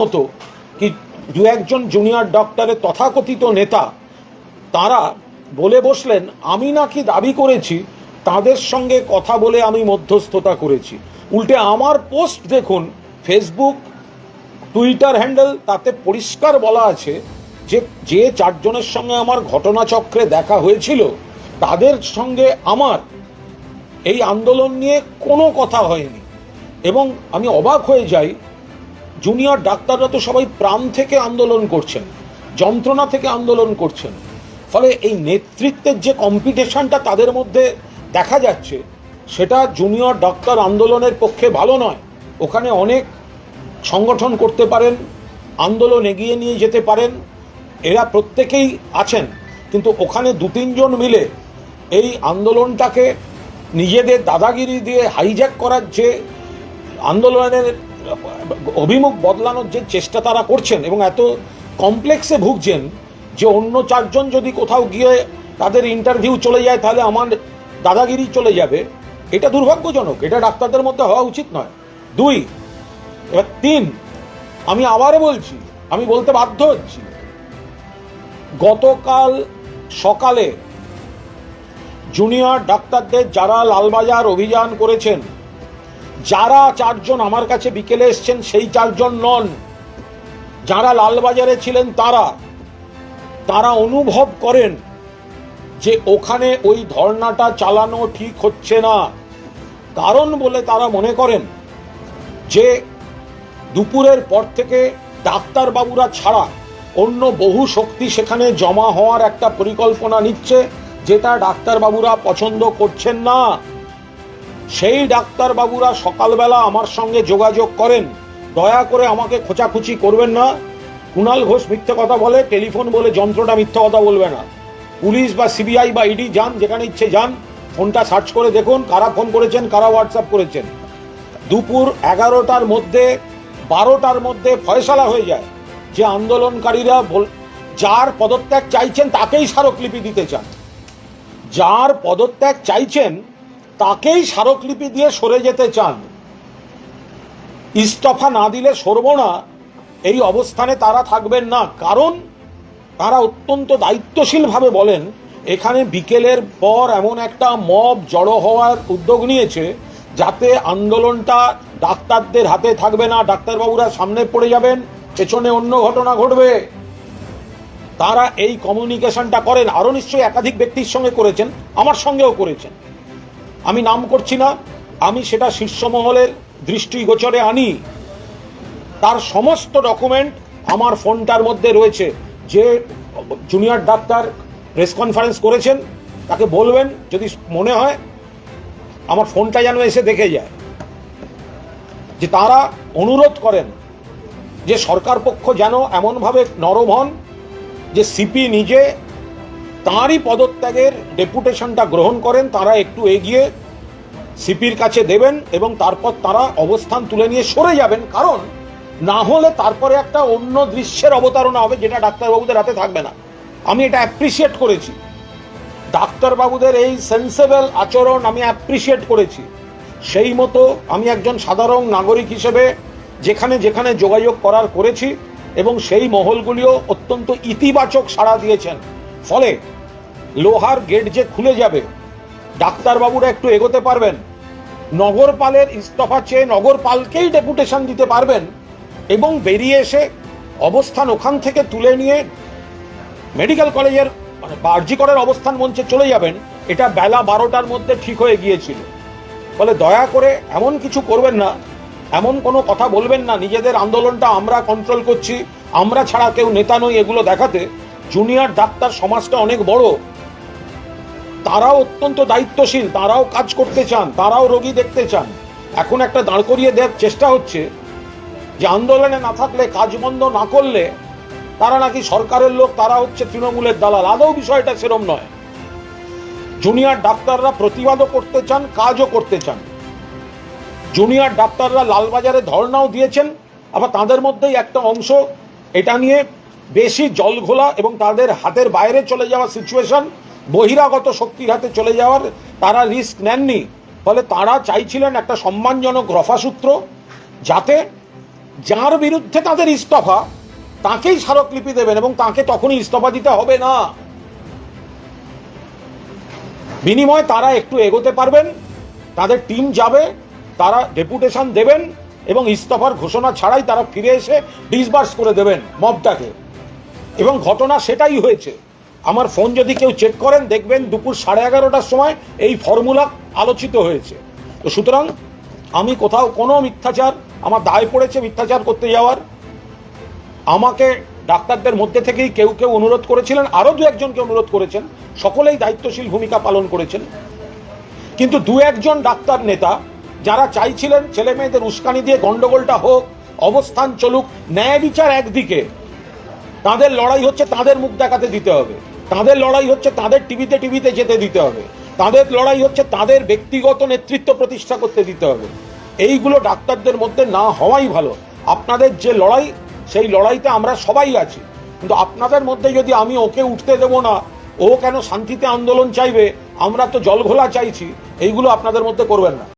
মতো কি দু একজন জুনিয়র ডক্টরের তথাকথিত নেতা, তারা বলে বসলেন, আমি নাকি দাবি করেছি, তাদের সঙ্গে কথা বলে আমি মধ্যস্থতা করেছি। উল্টে আমার পোস্ট দেখুন ফেসবুক টুইটার হ্যান্ডেল তাতে পরিষ্কার বলা আছে যে যে চারজনের সঙ্গে আমার ঘটনাচক্রে দেখা হয়েছিল, তাদের সঙ্গে আমার এই আন্দোলন নিয়ে কোনো কথা হয়নি। এবং আমি অবাক হয়ে যাই জুনিয়র ডাক্তাররা তো সবাই প্রাণ থেকে আন্দোলন করছেন, যন্ত্রণা থেকে আন্দোলন করছেন। ফলে এই নেতৃত্বের যে কম্পিটিশনটা তাদের মধ্যে দেখা যাচ্ছে, সেটা জুনিয়র ডাক্তার আন্দোলনের পক্ষে ভালো নয়। ওখানে অনেক সংগঠন করতে পারেন, আন্দোলন এগিয়ে নিয়ে যেতে পারেন, এরা প্রত্যেকেই আছেন। কিন্তু ওখানে দু তিনজন মিলে এই আন্দোলনটাকে নিজেদের দাদাগিরি দিয়ে হাইজ্যাক করার যে আন্দোলনের অভিমুখ বদলানোর যে চেষ্টা তারা করছেন এবং এত কমপ্লেক্সে ভুগছেন যে অন্য চারজন যদি কোথাও গিয়ে তাদের ইন্টারভিউ চলে যায়, তাহলে আমার দাদাগিরি চলে যাবে। এটা দুর্ভাগ্যজনক, এটা ডাক্তারদের মধ্যে হওয়া উচিত নয়। দুই, এবার তিন, আমি আবার বলছি, আমি বলতে বাধ্য হচ্ছি, গতকাল সকালে জুনিয়র ডাক্তারদের যারা লালবাজার অভিযান করেছেন যারা চারজন আমার কাছে বিকেলে এসছেন, সেই চারজন নন। যারা লালবাজারে ছিলেন তারা। তারা অনুভব করেন যে ওখানে ওই ধর্নাটা চালানো ঠিক হচ্ছে না। কারণ বলে তারা মনে করেন যে দুপুরের পর থেকে ডাক্তারবাবুরা ছাড়া অন্য বহু শক্তি সেখানে জমা হওয়ার একটা পরিকল্পনা নিচ্ছে, যেটা ডাক্তারবাবুরা পছন্দ করছেন না। সেই ডাক্তারবাবুরা সকালবেলা আমার সঙ্গে যোগাযোগ করেন। দয়া করে আমাকে খোঁচাখুচি করবেন না। কুণাল ঘোষ মিথ্যে কথা বলে, টেলিফোন বলে যন্ত্রটা মিথ্যে কথা বলবে না। পুলিশ বা সিবিআই বা ইডি যান, যেখানে ইচ্ছে যান, ফোনটা সার্চ করে দেখুন, কারা ফোন করেছেন, কারা হোয়াটসঅ্যাপ করেছেন। দুপুর এগারোটার মধ্যে, বারোটার মধ্যে ফয়সালা হয়ে যায়। যে আন্দোলনকারীরা যার পদত্যাগ চাইছেন, তাকেই স্মারকলিপি দিতে চান। যার পদত্যাগ চাইছেন তাকেই স্মারকলিপি দিয়ে সরে যেতে চান। ইস্তফা না দিলে সরব না, এই অবস্থানে তারা থাকবেন না। কারণ তারা অত্যন্ত দায়িত্বশীলভাবে বলেন, এখানে বিকেলের পর এমন একটা মব জড়ো হওয়ার উদ্যোগ নিয়েছে, যাতে আন্দোলনটা ডাক্তারদের হাতে থাকবে না। ডাক্তারবাবুরা সামনে পড়ে যাবেন, পেছনে অন্য ঘটনা ঘটবে। তারা এই কমিউনিকেশনটা করেন। আরও নিশ্চয়ই একাধিক ব্যক্তির সঙ্গে করেছেন, আমার সঙ্গেও করেছেন। আমি নাম করছি না, আমি সেটা শীর্ষমহলের দৃষ্টিগোচরে আনি। তার সমস্ত ডকুমেন্ট আমার ফোনটার মধ্যে রয়েছে। যে জুনিয়র ডাক্তার প্রেস কনফারেন্স করেছেন, তাকে বলবেন যদি মনে হয় আমার ফোনটা যেন এসে দেখে যায়। যে তারা অনুরোধ করেন যে সরকার পক্ষ যেন এমনভাবে নরম হন যে সিপি নিজে তাঁরই পদত্যাগের ডেপুটেশনটা গ্রহণ করেন, তারা একটু এগিয়ে সিপির কাছে দেবেন এবং তারপর তারা অবস্থান তুলে নিয়ে সরে যাবেন। কারণ, না হলে তারপরে একটা অন্য দৃশ্যের অবতারণা হবে যেটা ডাক্তারবাবুদের হাতে থাকবে না। আমি এটা অ্যাপ্রিসিয়েট করেছি। ডাক্তারবাবুদের এই সেন্সেবল আচরণ আমি অ্যাপ্রিসিয়েট করেছি। সেই মতো আমি একজন সাধারণ নাগরিক হিসেবে যেখানে যেখানে যোগাযোগ করার করেছি এবং সেই মহলগুলিও অত্যন্ত ইতিবাচক সাড়া দিয়েছেন। ফলে লোহার গেট যে খুলে যাবে, ডাক্তারবাবুরা একটু এগোতে পারবেন। নগরপালের ইস্তফা চেয়ে নগরপালকেই ডেপুটেশন দিতে পারবেন এবং বেরিয়ে এসে অবস্থান ওখান থেকে তুলে নিয়ে মেডিকেল কলেজের মানে বার্জিকরের অবস্থান মঞ্চে চলে যাবেন। এটা বেলা বারোটার মধ্যে ঠিক হয়ে গিয়েছিল। ফলে দয়া করে এমন কিছু করবেন না, এমন কোনো কথা বলবেন না। নিজেদের আন্দোলনটা আমরা কন্ট্রোল করছি, আমরা ছাড়া কেউ নেতা নই এগুলো দেখাতে। জুনিয়র ডাক্তার সমাজটা অনেক বড়। তারাও অত্যন্ত দায়িত্বশীল, তারাও কাজ করতে চান, তারাও রোগী দেখতে চান। এখন একটা দাঁড় করিয়ে দেওয়ার চেষ্টা হচ্ছে যে আন্দোলনে না থাকলে, কাজ বন্ধ না করলে তারা নাকি সরকারের লোক, তারা হচ্ছে তৃণমূলের দালাল। আদৌ বিষয়টা সেরম নয়। জুনিয়র ডাক্তাররা প্রতিবাদও করতে চান, কাজও করতে চান। জুনিয়র ডাক্তাররা লালবাজারে ধর্নাও দিয়েছেন, আবার তাদের মধ্যেই একটা অংশ, এটা নিয়ে বেশি জল ঘোলা এবং তাদের হাতের বাইরে চলে যাওয়া সিচুয়েশন বহিরাগত শক্তির হাতে চলে যাওয়ার তারা রিস্ক নেননি। ফলে তারা চাইছিলেন একটা সম্মানজনক রফাসূত্র যাতে যার বিরুদ্ধে তাদের ইস্তফা, তাকেই স্মারকলিপি দেবেন এবং তাকে তখনই ইস্তফা দিতে হবে না। বিনিময়ে তারা একটু এগোতে পারবেন, তাদের টিম যাবে, তারা ডেপুটেশন দেবেন এবং ইস্তফার ঘোষণা ছাড়াই তারা ফিরে এসে ডিসবার্স করে দেবেন মবটাকে এবং ঘটনা সেটাই হয়েছে। আমার ফোন যদি কেউ চেক করেন, দেখবেন দুপুর সাড়ে এগারোটার সময় এই ফর্মুলা আলোচিত হয়েছে। তো সুতরাং আমি কোথাও কোনো মিথ্যাচার, আমার দায় পড়েছে মিথ্যাচার করতে যাওয়ার। আমাকে ডাক্তারদের মধ্যে থেকেই কেউ কেউ অনুরোধ করেছিলেন, আরও দু একজনকে অনুরোধ করেছেন। সকলেই দায়িত্বশীল ভূমিকা পালন করেছেন। কিন্তু দু একজন ডাক্তার নেতা যারা চাইছিলেন ছেলে মেয়েদের উস্কানি দিয়ে গন্ডগোলটা হোক, অবস্থান চলুক, ন্যায় বিচার একদিকে তাদের লড়াই হচ্ছে তাদের মুখ দেখাতে দিতে হবে। তাদের লড়াই হচ্ছে তাদের টিভিতে টিভিতে যেতে দিতে হবে। তাদের লড়াই হচ্ছে তাদের ব্যক্তিগত নেতৃত্ব প্রতিষ্ঠা করতে দিতে হবে। এইগুলো ডাক্তারদের মধ্যে না হওয়াই ভালো। আপনাদের যে লড়াই, সেই লড়াইতে আমরা সবাই আছি। কিন্তু আপনাদের মধ্যে যদি আমি ওকে উঠতে দেবো না, ও কেন শান্তিতে আন্দোলন চাইবে? আমরা তো জলঘোলা চাইছি। এইগুলো আপনাদের মধ্যে করবেন না।